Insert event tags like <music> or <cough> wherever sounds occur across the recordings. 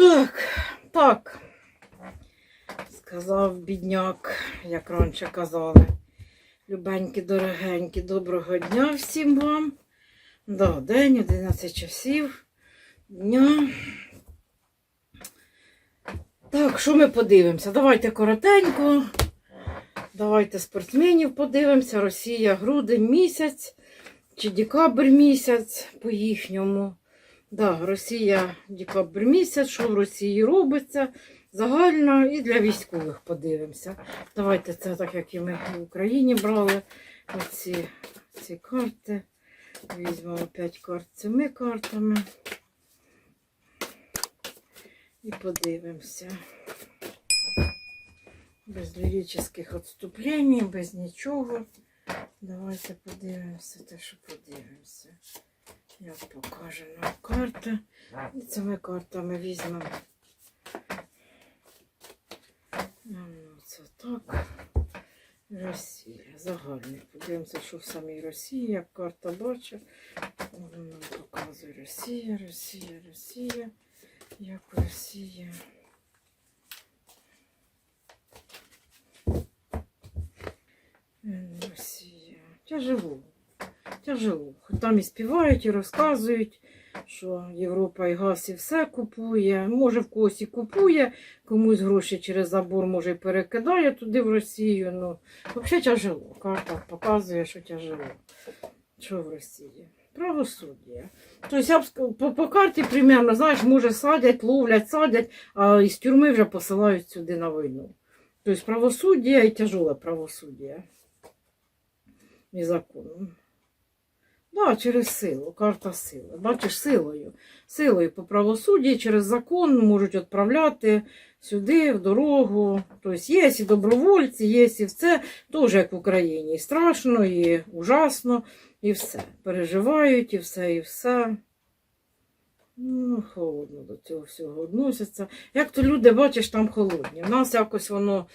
Так, так. Сказав бідняк, як раніше казали. Любенькі, дорогенькі, доброго дня всім вам. Да, день 11 часів дня. Так, що ми подивимося? Давайте коротенько. Давайте спортсменів подивимося. Росія грудень місяць чи декабрь місяць по їхньому. Да, Росія декабрь місяць, що в Росії робиться загально і для військових подивимося. Давайте це так, як і ми в Україні брали. Оці ці карти. Візьмемо 5 карт цими картами. І подивимося. Без ліричних відступлень, без нічого. Давайте подивимося те, що подивимося. Як покаже нам карта. І цими картами візьмемо. Ну, Це так. Росія. Загальний. Подивимося, що в самій Росії, як карта бачить. Вона показує Росія, Росія, Росія. Як Росія. Росія. Тяжело. Хоч Там і співають, і розказують, що Європа і газ і все купує. Може, в когось і купує, комусь гроші через забор, може, і перекидає туди в Росію. Ну, взагалі тяжело. Карта показує, що тяжело. Що в Росії? Правосуддя. Тобто по, по карті примерно, знаєш, може садять, ловлять, садять, а із тюрми вже посилають сюди на війну. Тобто правосуддя і тяжеле правосуддя. І законом. Да, через силу, карта сили. Бачиш, силою. Силою по правосудді через закон можуть відправляти сюди, в дорогу. Тобто є і добровольці, є і все, теж як в Україні. І страшно, і ужасно, і все. Переживають, і все, і все. Ну, холодно до цього всього відносяться. Як то люди, бачиш, там холодні. У нас якось воно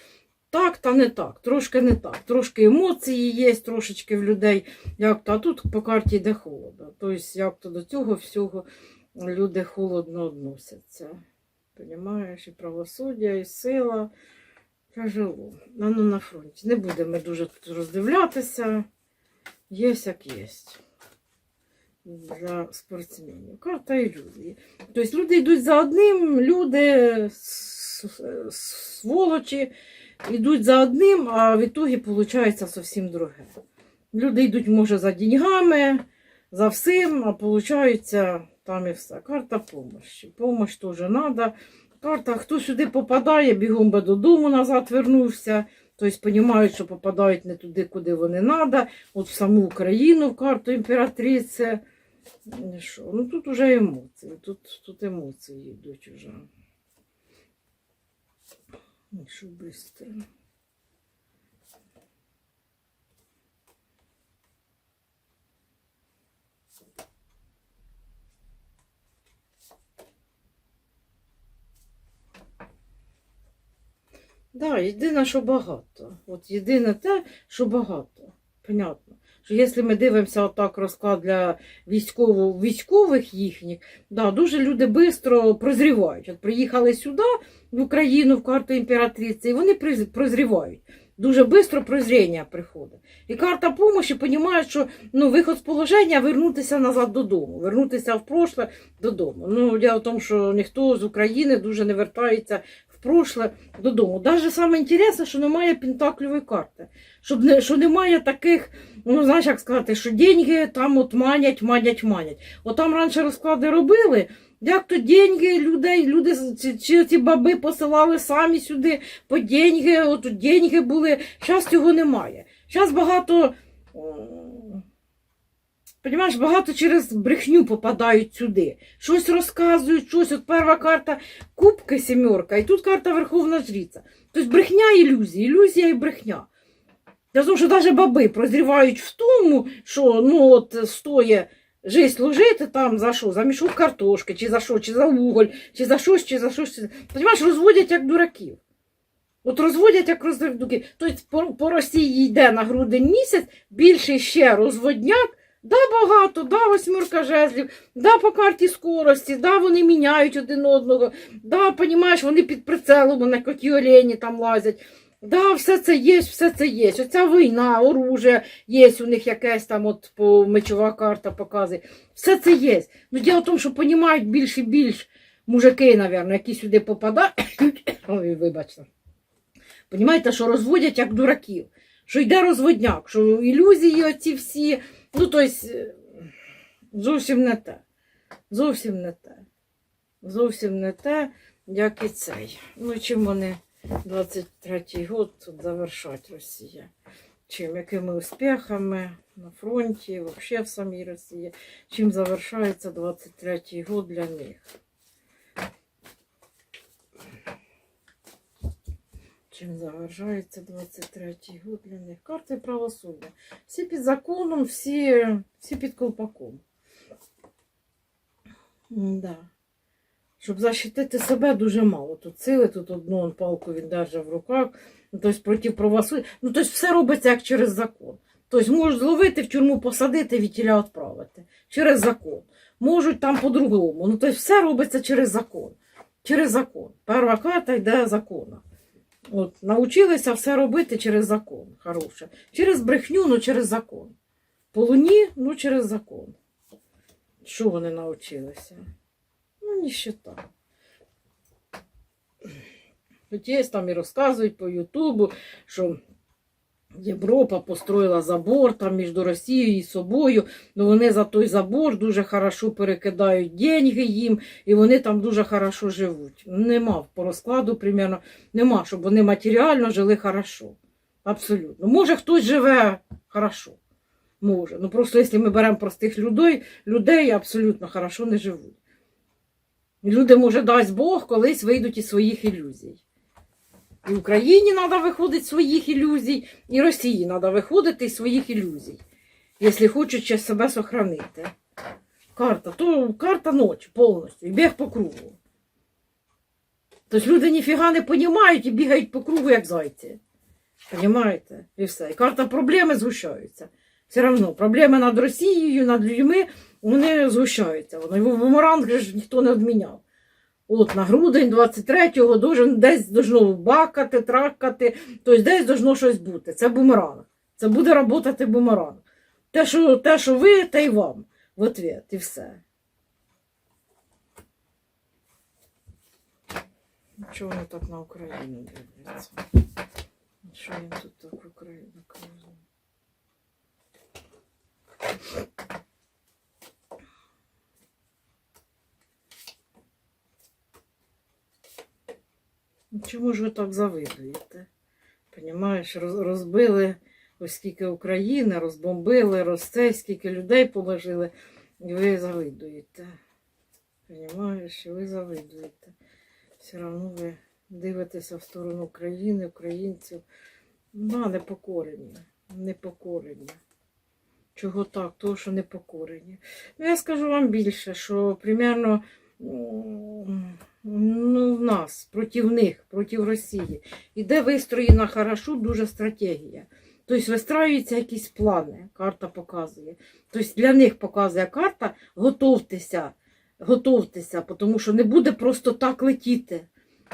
так та не так, трошки не так. Трошки емоції є, трошечки в людей, як то, а тут по карті йде холодно. Тобто, як то до цього всього люди холодно відносяться. Понімаєш, і правосуддя, і сила. Тяжело. А ну на фронті. Не будемо дуже тут роздивлятися. Є як є. Для спортсменів. Карта і люди. Тобто люди йдуть за одним, люди сволочі йдуть за одним, а в ітогі виходить зовсім друге. Люди йдуть, може, за деньгами, за всім, а виходить там і все. Карта помощі. Помощь теж треба. Карта, хто сюди попадає, бігом би додому назад вернувся. Тобто розуміють, що попадають не туди, куди вони треба. От в саму Україну, в карту імператриці. Ну, Ну тут вже емоції, тут, тут емоції йдуть вже. Ну, Що швидко. Да, єдине, що багато. От єдине те, що багато. Понятно. Що якщо ми дивимося отак розклад для військово, військових їхніх, да, дуже люди швидко прозрівають. От приїхали сюди, в Україну, в карту імператриці, і вони прозрівають. Дуже швидко прозріння приходить. І карта помощі розуміє, що ну, виход з положення вернутися назад додому, вернутися в прошле додому. Ну, діло в тому, що ніхто з України дуже не вертається прошле додому. Даже саме інтересне, що немає пентакльової карти. Щоб не, що немає таких, ну знаєш, як сказати, що деньги там от манять, манять, манять. От там раніше розклади робили. Як то деньги людей, люди чи ці баби посилали самі сюди по деньги, от деньги були. Зараз цього немає. Зараз багато. М, Понімаєш, багато через брехню попадають сюди. Щось розказують, щось. От перша карта Кубки сімерка, і тут карта Верховна Жриця. Тобто брехня ілюзія, ілюзія і брехня. Я тому, що навіть баби прозрівають в тому, що ну от стоє жить служити там за що? За мішок картошки, чи за що, чи за уголь, чи за щось, чи за щось. Понімаєш, розводять як дураків. От розводять як роздурки. Тобто по, по Росії йде на грудень місяць більший ще розводняк, Да, багато, да, восьмерка жезлів, да, по карті скорості, да, вони міняють один одного, да, понімаєш, вони під прицелом на коті олені там лазять. Да, все це є, все це є. Оця війна, оружие є у них якесь там, от по мечова карта показує. Все це є. Ну, діло в тому, що понімають більш і більш мужики, мабуть, які сюди попадають. <coughs> Ой, вибачте. Понімаєте, що розводять як дураків, що йде розводняк, що ілюзії оці всі, ну, тобто, зовсім не те. Зовсім не те. Зовсім не те, як і цей. Ну, чим вони 23-й год тут завершать Росія? Чим, якими успіхами на фронті, взагалі в самій Росії, чим завершається 23-й год для них? Чим завершається 23-й год для них? Карти правосуддя. Всі під законом, всі, всі під колпаком. Да. Щоб защитити себе дуже мало. Тут сили, тут одну палку він держав в руках. Ну, Тобто проти правосуддя. Ну, тобто все робиться як через закон. Тобто можуть зловити, в тюрму посадити, вітіля відправити. Через закон. Можуть там по-другому. Ну, тобто все робиться через закон. Через закон. Перша карта йде закона. От, Научилися все робити через закон. Хороше. Через брехню, ну через закон. По луні, ну через закон. Що вони навчилися? Ну, ніщита. Хоч є там і розказують по Ютубу, що Європа построїла забор там між Росією і собою, ну вони за той забор дуже хорошо перекидають деньги їм, і вони там дуже хорошо живуть. Нема по розкладу, примерно, нема, щоб вони матеріально жили хорошо. Абсолютно. Може, хтось живе хорошо. Може. Ну просто якщо ми беремо простих людей, людей абсолютно хорошо не живуть. Люди, може, дасть Бог, колись вийдуть із своїх ілюзій. І Україні треба виходити з своїх ілюзій, і Росії треба виходити з своїх ілюзій, якщо хочуть себе сохранити. Карта, то карта ночі повністю, і біг по кругу. Тобто люди ніфіга не розуміють і бігають по кругу, як зайці. Понімаєте? І все. І карта проблеми згущаються. Все одно проблеми над Росією, над людьми, вони згущаються. Вони бумеранг ж ніхто не відміняв. От на грудень 23-го должен десь должно бакати, тракати, тобто десь должно щось бути. Це бумеранг. Це буде працювати бумеранг. Те, що, те, що ви, те й вам в ответ, і все. Чого вони так на Україну дивляться? Що їм тут так в Україну кажуть? Чому ж ви так завидуєте? Понімаєш, розбили ось скільки України, розбомбили, розце, скільки людей положили, і ви завидуєте. Понімаєш, і ви завидуєте. Все одно ви дивитеся в сторону України, українців. Да, непокорені. Непокорені. Чого так? Того, що непокорені. Ну, я скажу вам більше, що примерно ну, нас, проти них, проти Росії, іде вистроєна хорошо дуже стратегія. Тобто вистраюються якісь плани, карта показує. Тобто для них показує карта, готовтеся, готовтеся, тому що не буде просто так летіти.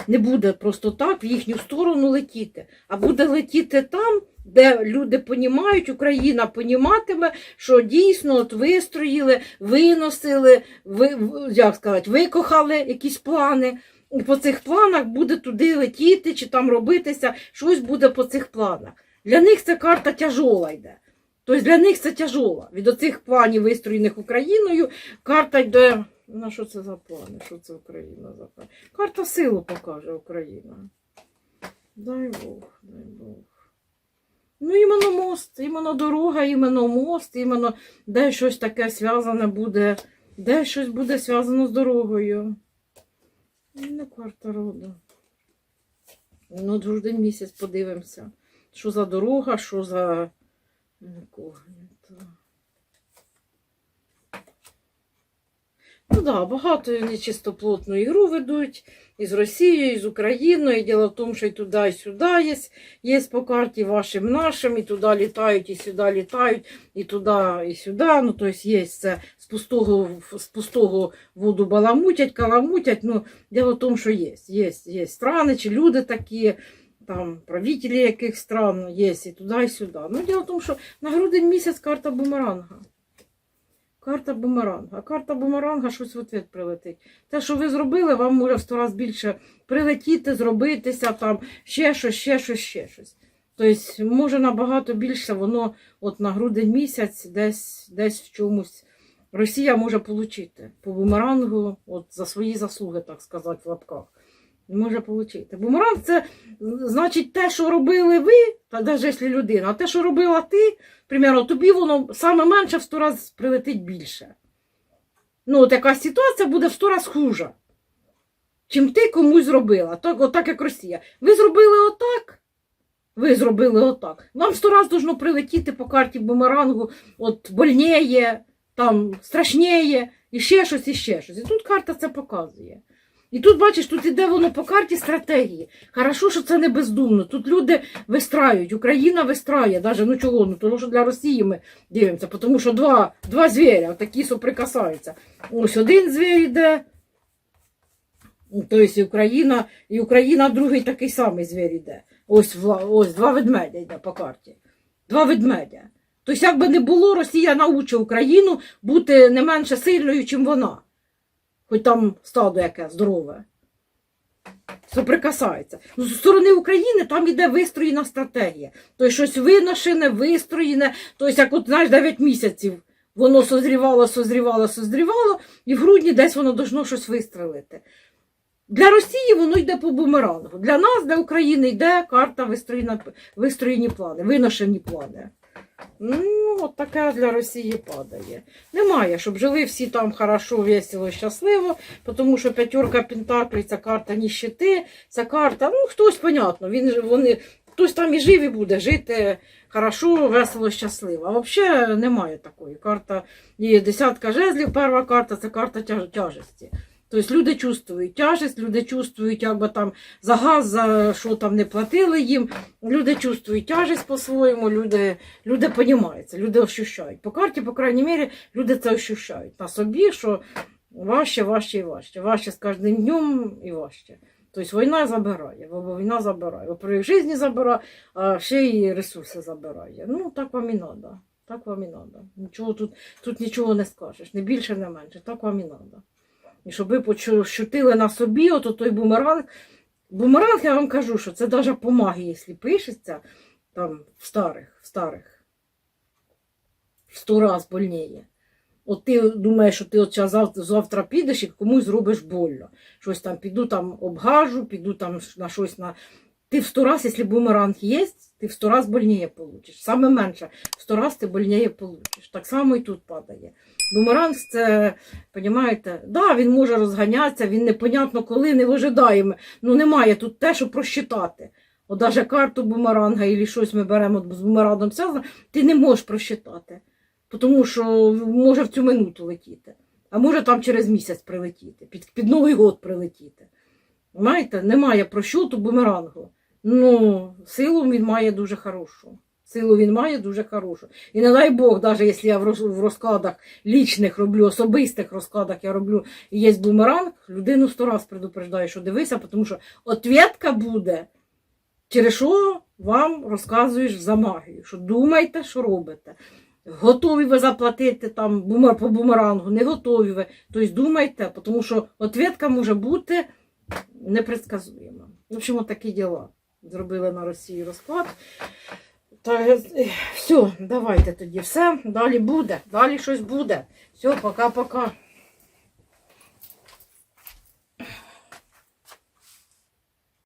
Не буде просто так в їхню сторону летіти, а буде летіти там, де люди понімають, Україна поніматиме, що дійсно от вистроїли, виносили, ви, як сказати, викохали якісь плани. І по цих планах буде туди летіти чи там робитися, щось буде по цих планах. Для них ця карта тяжола йде. Тобто для них це тяжола. Від оцих планів, вистроєних Україною, карта йде. На що це за плани? Що це Україна за плани? Карта силу покаже Україна. Дай Бог, дай Бог. Ну, іменно мост, іменно дорога, іменно мост, іменно де щось таке зв'язане буде, де щось буде зв'язано з дорогою. Не карта роду. Ну, грудень місяць подивимося. Що за дорога, що за. Нікого не то. Ну так, да, багато нечистоплотну ігру ведуть і з Росією, і з Україною. І діло в тому, що і туди, і сюди є, є по карті вашим нашим, і туди літають, і сюди літають, і туди, і сюди. Ну, тобто є це з пустого, з пустого воду баламутять, каламутять. Ну, діло в тому, що є. Є, є страни чи люди такі. Там правителі яких стран є і туди, і сюди. Ну, діло в тому, що на грудень місяць карта бумеранга. Карта бумеранга. Карта бумеранга щось в ответ прилетить. Те, що ви зробили, вам може в сто раз більше прилетіти, зробитися, там ще щось, ще щось, ще щось. Тобто, може набагато більше воно от на грудень місяць десь, десь в чомусь Росія може отримати по бумерангу, от за свої заслуги, так сказати, в лапках. Може отримати. Бумеранг це значить те, що робили ви, та навіть якщо людина, а те, що робила ти, примерно, тобі воно саме менше в сто раз прилетить більше. Ну, от якась ситуація буде в сто раз хуже, чим ти комусь зробила. Так, отак, як Росія. Ви зробили отак. Ви зробили отак. Вам сто раз должно прилетіти по карті бумерангу, от больніє, там страшніє, і ще щось, і ще щось. І тут карта це показує. І тут, бачиш, тут іде воно по карті стратегії. Хорошо, що це не бездумно. Тут люди вистраюють, Україна вистрає, навіть ну чого, ну тому що для Росії ми дивимося, тому що два, два звіря такі соприкасаються. Ось один звір йде, тобто Україна, і Україна другий такий самий звір йде. Ось, ось два ведмедя йде по карті. Два ведмедя. Тобто, як би не було, Росія научить Україну бути не менше сильною, чим вона. Хоч там стадо яке здорове. Соприкасається. Ну, з сторони України там іде вистроєна стратегія. Тобто щось виношене, вистроєне, тобто, як от, знаєш, 9 місяців воно созрівало, созрівало, созрівало, і в грудні десь воно должно щось вистрелити. Для Росії воно йде по бумерангу. Для нас, для України, йде карта вистроєна, вистроєні плани, виношені плани. Ну, от таке для Росії падає. Немає, щоб жили всі там хорошо, весело, щасливо, тому що п'ятерка Пентаклей це карта ніщити, це карта, ну хтось, понятно, він, вони, хтось там і жив і буде жити хорошо, весело, щасливо. А взагалі немає такої. Карта є десятка жезлів, перша карта це карта тяж, тяжесті. Тобто люди чувствують тяжесть, люди чувствують, як би там за газ, за що там не платили їм. Люди чувствують тяжесть по-своєму, люди, люди понімаються, люди ощущають. По карті, по крайній мірі, люди це ощущають на собі, що важче, важче і важче. Важче з кожним днем і важче. Тобто війна забирає, бо війна забирає. Во-первых, життя забирає, а ще й ресурси забирає. Ну, так вам і треба. Так вам і треба. Нічого тут, тут нічого не скажеш, не більше, не менше. Так вам і треба. І щоб ви почутили на собі, ото той бумеранг. Бумеранг, я вам кажу, що це навіть по магії, якщо пишеться, там в старих, в старих, в сто раз больніє. От ти думаєш, що ти от завтра, завтра підеш і комусь зробиш больно. Щось там піду там обгажу, піду там на щось на. Ти в сто раз, якщо бумеранг є, ти в сто раз больніє получиш. Саме менше, в сто раз ти больніє получиш. Так само і тут падає. Бумеранг це, розумієте, да, він може розганятися, він непонятно коли, не вижидаємо. Ну немає тут те, що просчитати. От навіть карту бумеранга і щось ми беремо з бумерангом ти не можеш просчитати. Тому що може в цю минуту летіти. А може там через місяць прилетіти, під, під Новий год прилетіти. Знаєте, немає просчету бумерангу. Ну, силу він має дуже хорошу. Силу він має дуже хорошу. І не дай Бог, навіть якщо я в розкладах лічних роблю, особистих розкладах я роблю і є бумеранг, людину сто раз предупреждаю, що дивися, тому що ответка буде, через що вам розказуєш за магію, що думайте, що робите. Готові ви заплатити там бумер, по бумерангу, не готові ви. Тобто думайте, тому що ответка може бути непредсказуема. В общем, такі діла. Зробили на Росії розклад. Та, е, все, давайте тоді все. Далі буде. Далі щось буде. Все, пока-пока.